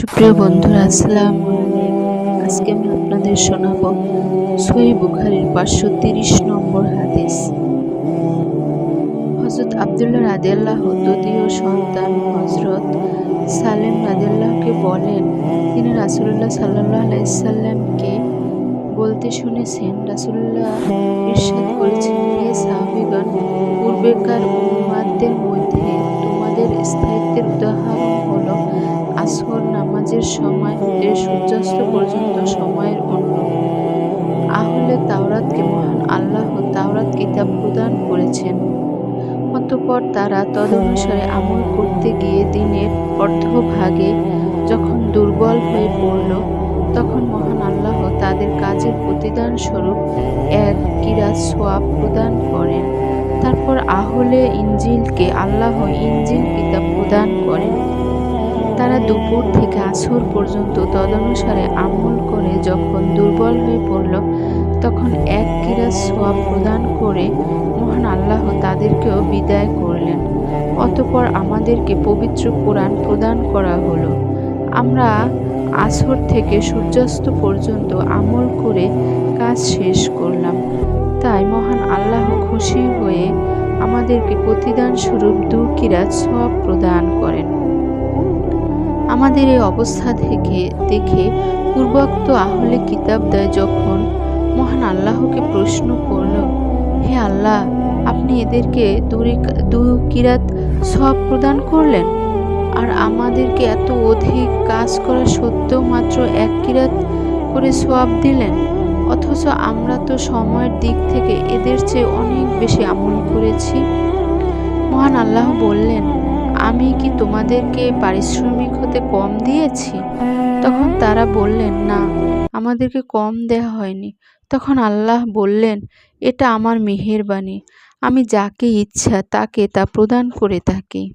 সুপ্রিয় বন্ধুরা, আসসালামু আজকে আমি আপনাদের শোনাব সহি বুখারির পাঁচশো তিরিশ নম্বর হাদিস। হজরত আবদুল্লাহ রাদিয়াল্লাহ দ্বিতীয় সন্তান হজরত সালেম রাদিয়াল্লাহকে বলেন, তিনি রাসুল্লাহ সাল্লাহ আলাইসাল্লামকে বলতে শুনেছেন রাসুল্লাহ ইরশাদ করেছেন, হে সাহাবিগণ, পূর্বেকার উম্মাদদের মধ্যে তোমাদের স্থায়িত্বের উদাহরণ হলো আসর নামাজের সময় হতে সূর্যাস্ত পর্যন্ত সময়ের অন্য। আহলে তাওরাতকে মহান আল্লাহ তাওরাত কিতাব প্রদান করেছেন। অতঃপর তারা তদনুসারে আমল করতে গিয়ে দিনের অর্ধভাগে যখন দুর্বল হয়ে পড়ল, তখন মহান আল্লাহ তাদের কাজের প্রতিদান স্বরূপ এক কিরাত সোয়াব প্রদান করেন। তারপর আহলে ইঞ্জিলকে আল্লাহ ইঞ্জিল কিতাব প্রদান করেন। তারা দুপুর থেকে আসর পর্যন্ত তদনুসারে আমল করে যখন দুর্বল হয়ে পড়ল, তখন এক কিরাত সোয়াব প্রদান করে মহান আল্লাহ তাদেরকেও বিদায় করলেন। অতপর আমাদেরকে পবিত্র কোরআন প্রদান করা হলো। আমরা আসর থেকে সূর্যাস্ত পর্যন্ত আমল করে কাজ শেষ করলাম। তাই মহান আল্লাহ খুশি হয়ে আমাদেরকে প্রতিদান স্বরূপ দু কিরাত সব প্রদান করেন। আমাদের এই অবস্থা থেকে দেখে পূর্বোক্ত আহলে কিতাব দেয় যখন মহান আল্লাহকে প্রশ্ন করল, হে আল্লাহ, আপনি এদেরকে দু কিরাত সব প্রদান করলেন? আর আমাদেরকে এত অধিক কাজ করা সত্ত্বেও মাত্র এক কিরাত করে সোয়াব দিলেন? অথচ আমরা তো সময়ের দিক থেকে এদের চেয়ে অনেক বেশি আমল করেছি। মহান আল্লাহ বললেন আমি কি তোমাদেরকে পারিশ্রমিক হতে কম দিয়েছি? তখন তারা বললেন, না, আমাদেরকে কম দেয়া হয়নি। তখন আল্লাহ বললেন, এটা আমার মেহেরবানি। আমি যাকে ইচ্ছা তাকে তা প্রদান করে থাকি।